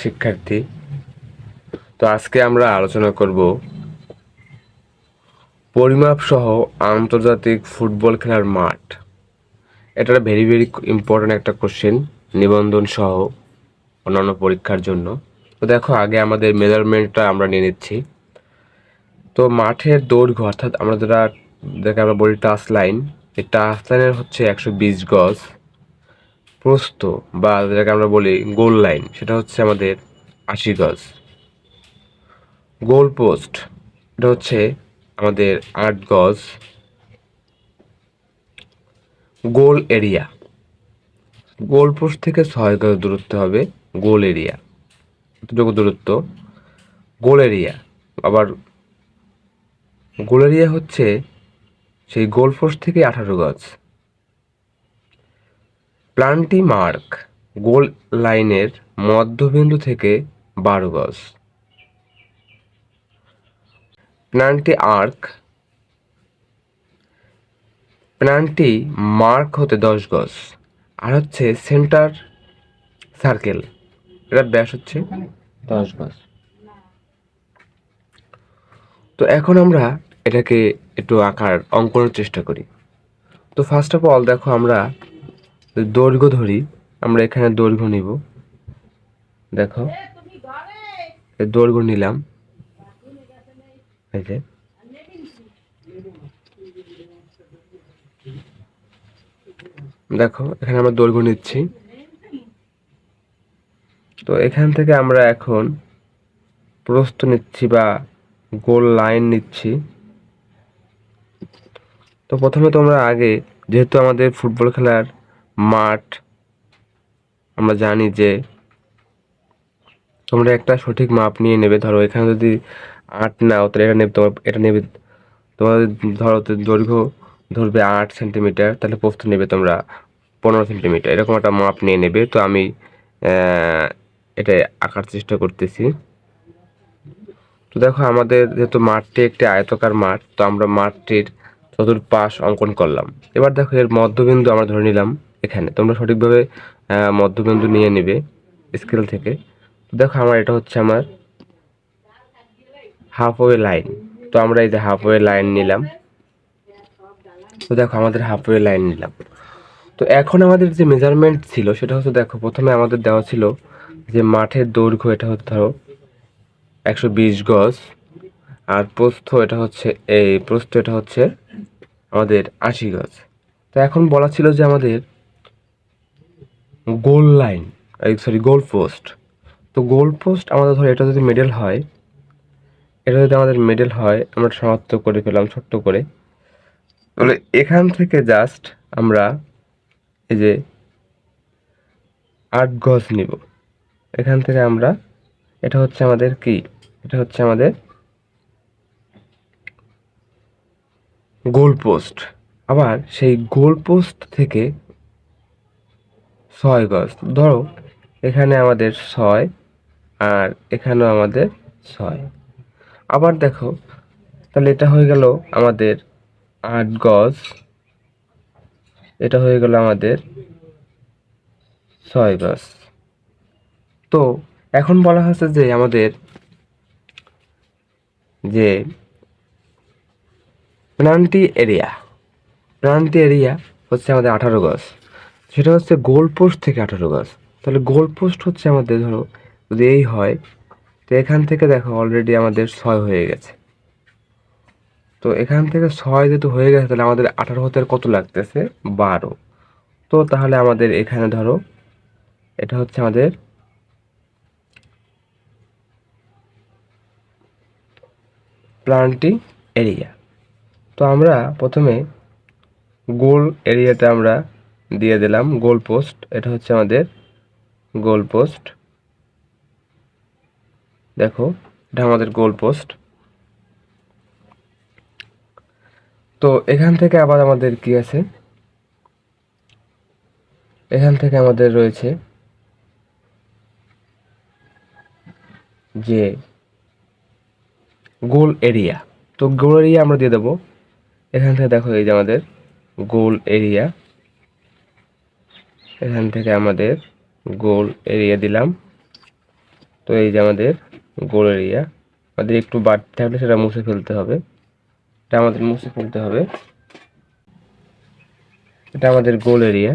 শিক্ষার্থী। তো আজকে আমরা আলোচনা করব পরিমাপ সহ আন্তর্জাতিক ফুটবল খেলার মাঠ। এটা ভেরি ভেরি ইম্পর্ট্যান্ট একটা কোশ্চেন নিবন্ধন সহ অন্যান্য পরীক্ষার জন্য। তো দেখো, আগে আমাদের মেজারমেন্টটা আমরা নিয়ে নিচ্ছি। তো মাঠের দৈর্ঘ্য, অর্থাৎ আমরা যেটা যাকে আমরা বলি টাচ লাইন এই টাচ লাইনের হচ্ছে একশো বিশ গজ। প্রস্থ বা যেটাকে আমরা বলি গোল লাইন সেটা হচ্ছে আমাদের আশি গজ। গোল পোস্ট এটা হচ্ছে আমাদের আট গজ। গোল এরিয়া গোল পোস্ট থেকে ছয় গজ দূরত্ব হবে গোল এরিয়া এতটুকু দূরত্ব। গোল এরিয়া আবার গোল এরিয়া হচ্ছে সেই গোল পোস্ট থেকে আঠারো গজ। প্লান্টি মার্ক, গোল লাইনের মধ্যবিন্দু থেকে বারো গজ। প্লান্টি আর্ক প্লান্টি মার্ক হতে দশ গজ। আর হচ্ছে সেন্টার সার্কেল এটার ব্যাস হচ্ছে দশ গজ। তো এখন আমরা এটাকে একটু আঁকার অঙ্কনের চেষ্টা করি। তো ফার্স্ট অফ অল দেখো আমরা দৈর্ঘ্য ধরি, আমরা এখানে দৈর্ঘ্য নিব। দেখো দৈর্ঘ্য নিলাম। এই যে। দেখো, এখানে আমরা দৈর্ঘ্য নিচ্ছি। তো এখান থেকে আমরা এখন প্রস্থ নিচ্ছি বা গোল লাইন নিচ্ছি। তো প্রথমে তোমরা আগে, যেহেতু আমাদের ফুটবল খেলার মাঠ। আমরা জানি যে তোমরা একটা সঠিক মাপ নিয়ে নেবে। ধরো এখানে যদি আট নাও তাহলে এটা নেবে তোমার, এটা নেবে তোমাদের ধরো দৈর্ঘ্য ধরবে আট সেন্টিমিটার, তাহলে প্রস্থ নেবে তোমরা পনেরো সেন্টিমিটার। এরকম একটা মাপ নিয়ে নেবে। তো আমি এটা আঁকার চেষ্টা করতেছি। তো দেখো, আমাদের যেহেতু মাঠটি একটি আয়তকার মাঠ, তো আমরা মাঠটির চতুর্পাশ অঙ্কন করলাম। এবার দেখো, এর মধ্যবিন্দু আমরা ধরে নিলাম। এখানে। তোমরা সঠিকভাবে মধ্যবিন্দু নিয়ে নেবে স্কেল থেকে। দেখো আমার এটা হচ্ছে আমার হাফওয়ে লাইন তো আমরা এই যে হাফওয়ে লাইন নিলাম। তো দেখো আমাদের হাফওয়ে লাইন নিলাম। তো এখন আমাদের যে মেজারমেন্ট ছিল, সেটা হচ্ছে দেখো, প্রথমে আমাদের দেওয়া ছিল যে মাঠের দৈর্ঘ্য এটা হচ্ছে ধরো একশো বিশ গজ, আর প্রস্থ এটা হচ্ছে, এই প্রস্থ এটা হচ্ছে আমাদের আশি গজ। তো এখন বলা ছিল যে আমাদের goal line sorry goal post তো গোল পোস্ট আমাদের ধরো এটা যদি মেডেল হয়, এটা যদি আমাদের মেডেল হয়, আমরা সমাপ্ত করে ফেলাম ছোট্ট করে। তাহলে এখান থেকে জাস্ট আমরা এই যে আট গজ নিব। এখান থেকে আমরা, এটা হচ্ছে আমাদের কি? এটা হচ্ছে আমাদের গোল পোস্ট আবার সেই গোল পোস্ট থেকে ছয় গজ। ধরো, এখানে আমাদের ছয় আর এখানেও আমাদের ছয়। আবার দেখো, তাহলে এটা হয়ে গেল আমাদের আট গজ। এটা হয়ে গেল আমাদের ছয় গজ। তো, এখন বলা হচ্ছে যে আমাদের যে প্রান্তি এরিয়া প্রান্তি এরিয়া হচ্ছে আমাদের আঠারো গজ। সেটা হচ্ছে গোল পোস্ট থেকে আঠারো গজ তাহলে গোল পোস্ট হচ্ছে আমাদের ধরো, যদি এই হয়, তো এখান থেকে দেখো অলরেডি আমাদের ছয় হয়ে গেছে। তো এখান থেকে ছয় যেহেতু হয়ে গেছে, তাহলে আমাদের আঠারো হতে কত লাগতেছে? বারো। তো তাহলে আমাদের এখানে ধরো, এটা হচ্ছে আমাদের প্লান্টিং এরিয়া তো আমরা প্রথমে গোল এরিয়াতে আমরা দিয়ে দিলাম গোল পোস্ট এটা হচ্ছে আমাদের গোল পোস্ট দেখো, এটা আমাদের গোল পোস্ট তো এখান থেকে আবার আমাদের কি আছে? এখান থেকে আমাদের রয়েছে যে গোল এরিয়া তো গোল এরিয়া আমরা দিয়ে দেবো। এখান থেকে দেখো এই যে আমাদের গোল এরিয়া এখান থেকে আমাদের গোল এরিয়া দিলাম। তো এই যে আমাদের গোল এরিয়া, আমাদের একটু বাড়তি থাকলে সেটা মুছে ফেলতে হবে। এটা আমাদের মুছে ফেলতে হবে। এটা আমাদের গোল এরিয়া।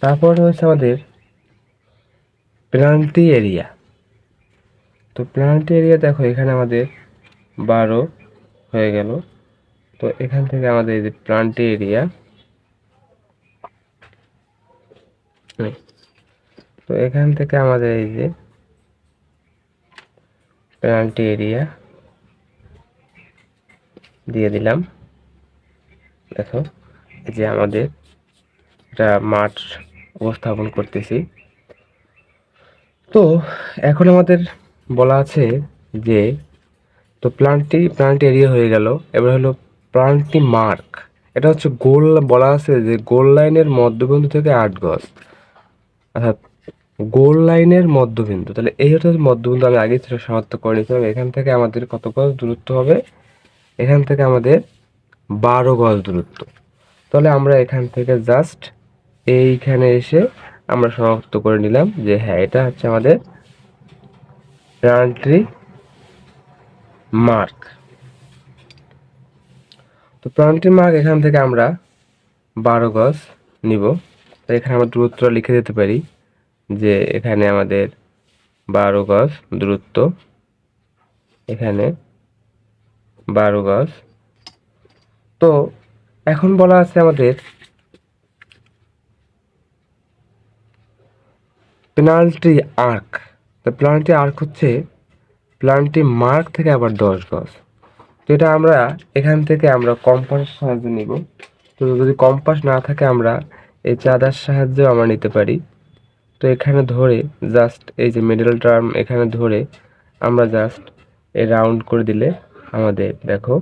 তারপর হচ্ছে আমাদের পেনাল্টি এরিয়া। তো পেনাল্টি এরিয়া দেখো, এখানে আমাদের বারো হয়ে গেল। তো এখান থেকে আমাদের এই যে প্লান্টি এরিয়া তো এখান থেকে আমাদের এই যে পেনাল্টি এরিয়া দিয়ে দিলাম। দেখো, এই যে আমাদের এটা মাঠ উপস্থাপন করতেছি। তো এখন আমাদের বলা আছে যে, তো প্লান্টটি প্লান্ট এরিয়া হয়ে গেল। এবার হলো প্লান্টটি মার্ক এটা হচ্ছে গোল বলা আছে যে গোল লাইনের মধ্যবিন্দু থেকে আট গজ। গোল লাইনের মধ্যবিন্দু। তাহলে এই হচ্ছে মধ্যবিন্দু আমি আগে সেটা সমাপ্ত করে নিয়েছিলাম। এখান থেকে আমাদের কত গজ দূরত্ব হবে? এখান থেকে আমাদের বারো গজ দূরত্ব। তাহলে আমরা এখান থেকে জাস্ট এইখানে এসে আমরা সমাপ্ত করে নিলাম যে হ্যাঁ এটা হচ্ছে আমাদের প্লান্ট্রি মার্ক তো প্লান্ট্রি মার্ক এখান থেকে আমরা বারো গজ নিব। তো এখানে আমরা দূরত্ব লিখে দিতে পারি যে এখানে আমাদের বারো গজ দূরত্ব, এখানে বারো গজ। তো এখন বলা আছে আমাদের পেনাল্টি আর্ক তো পেনাল্টি আর্ক হচ্ছে প্লান্টটি মার্ক থেকে আবার দশ গজ। তো এটা আমরা এখান থেকে আমরা কম্পাসের সাহায্যে নিব। তো যদি কম্পাস না থাকে আমরা এই চাঁদার সাহায্যেও আমরা নিতে পারি। তো এখানে ধরে জাস্ট এই যে মিডল টার্ম এখানে ধরে আমরা জাস্ট এ রাউন্ড করে দিলে আমাদের, দেখো,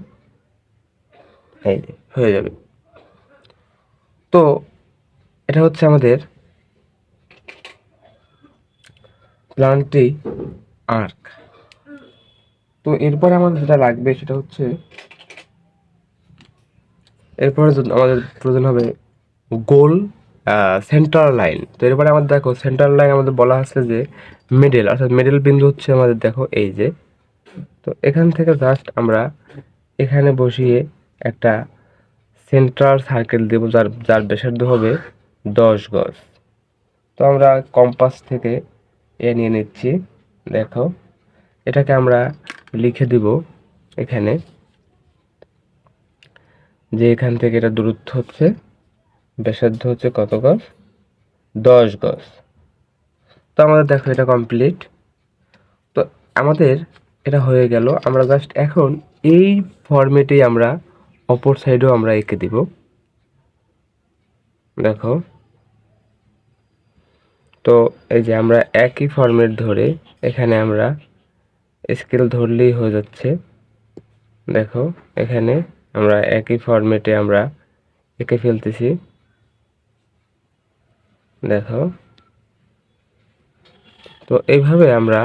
এই হয়ে যাবে। তো এটা হচ্ছে আমাদের প্লান্টটি আর্ক। তো এরপরে আমাদের যেটা লাগবে সেটা হচ্ছে, এরপরে আমাদের প্রয়োজন হবে গোল সেন্টার লাইন তো এরপরে আমাদের দেখো সেন্টার লাইন আমাদের বলা আছে যে মিডল অর্থাৎ মিডল বিন্দু হচ্ছে আমাদের দেখো এই যে। তো এখান থেকে জাস্ট আমরা এখানে বসিয়ে একটা সেন্ট্রাল সার্কেল দেব যার যার ব্যাসার্ধ হবে দশ গজ। তো আমরা কম্পাস থেকে এ নিয়ে নিচ্ছি, দেখো। এটাকে আমরা লিখে দিব এখানে, যে এখান থেকে এটা দূরত্ব হচ্ছে ব্যাসার্ধ হচ্ছে কত গজ? দশ গজ। তো আমাদের দেখো এটা কমপ্লিট তো আমাদের এটা হয়ে গেল। আমরা জাস্ট এখন এই ফর্মেটেই আমরা অপর সাইডেও আমরা এঁকে দিব। দেখো। তো এই যে আমরা একই ফর্মেট ধরে এখানে আমরা স্কেল ধরলেই হয়ে যাচ্ছে। দেখো, এখানে আমরা একই ফর্মেটে আমরা এঁকে ফেলতেছি। দেখো তো এইভাবে আমরা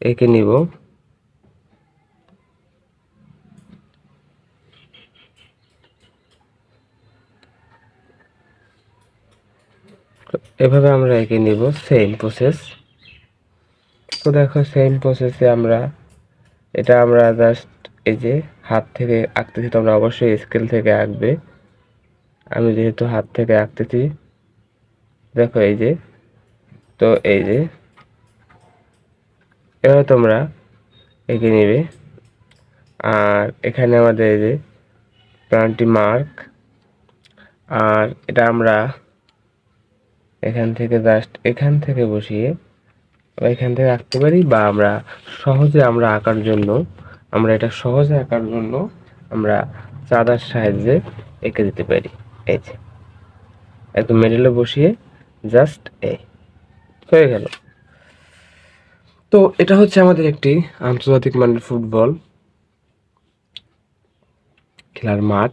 এঁকে নিব। এভাবে আমরা এঁকে নিব সেম প্রসেস তো দেখো সেম প্রসেসে আমরা, এটা আমরা জাস্ট এই যে হাত থেকে আঁকতেছি, তোমরা অবশ্যই স্কেল থেকে আঁকবে। আমি যেহেতু হাত থেকে আঁকতেছি, দেখো এই যে, তো এই যে এবার তোমরা এঁকে নেবে। আর এখানে আমাদের এই যে প্রাণটি মার্ক, আর এটা আমরা এখান থেকে জাস্ট এখান থেকে বসিয়ে এখান থেকে আঁকতে পারি বা আমরা সহজে আমরা আঁকার জন্য, আমরা এটা সহজে আঁকার জন্য আমরা চাঁদার সাহায্যে এঁকে দিতে পারি। এই যে। একদম মেডেলে বসিয়ে জাস্ট এই। হয়ে গেল। তো এটা হচ্ছে আমাদের একটি আন্তর্জাতিক মানের ফুটবল খেলার মাঠ।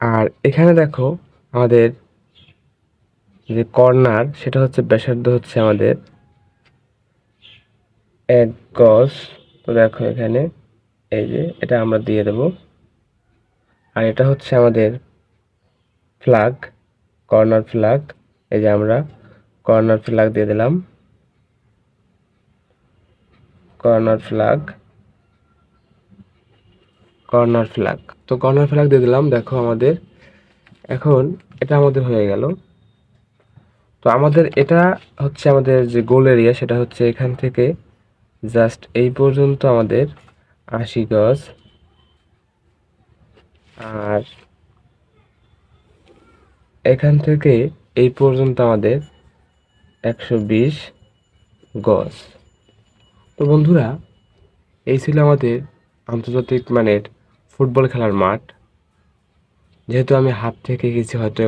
আর এখানে দেখো আমাদের যে কর্নার, সেটা হচ্ছে ব্যাসার্ধ হচ্ছে আমাদের এক গজ। তো দেখো এখানে, এই যে, এটা আমরা দিয়ে দেব। আর এটা হচ্ছে আমাদের ফ্ল্যাগ কর্নার ফ্ল্যাগ এই যে আমরা কর্নার ফ্ল্যাগ দিয়ে দিলাম। কর্নার ফ্ল্যাগ কর্নার ফ্ল্যাগ তো কর্নার ফ্ল্যাগ দিয়ে দিলাম, দেখো আমাদের। এখন এটা আমাদের হয়ে গেল। তো আমাদের এটা হচ্ছে আমাদের যে গোল এরিয়া সেটা হচ্ছে এখান থেকে জাস্ট এই পর্যন্ত আমাদের আশি গজ। আর এখান থেকে এই পর্যন্ত আমাদের একশো বিশ গজ। তো বন্ধুরা, এই ছিল আমাদের আন্তর্জাতিক মানের ফুটবল খেলার মাঠ। যেহেতু আমি হাত থেকে গেছি হয়তো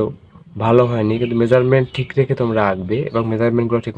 ভালো হয়নি, কিন্তু মেজারমেন্ট ঠিক রেখে তোমরা আঁকবে এবং মেজারমেন্টগুলো ঠিক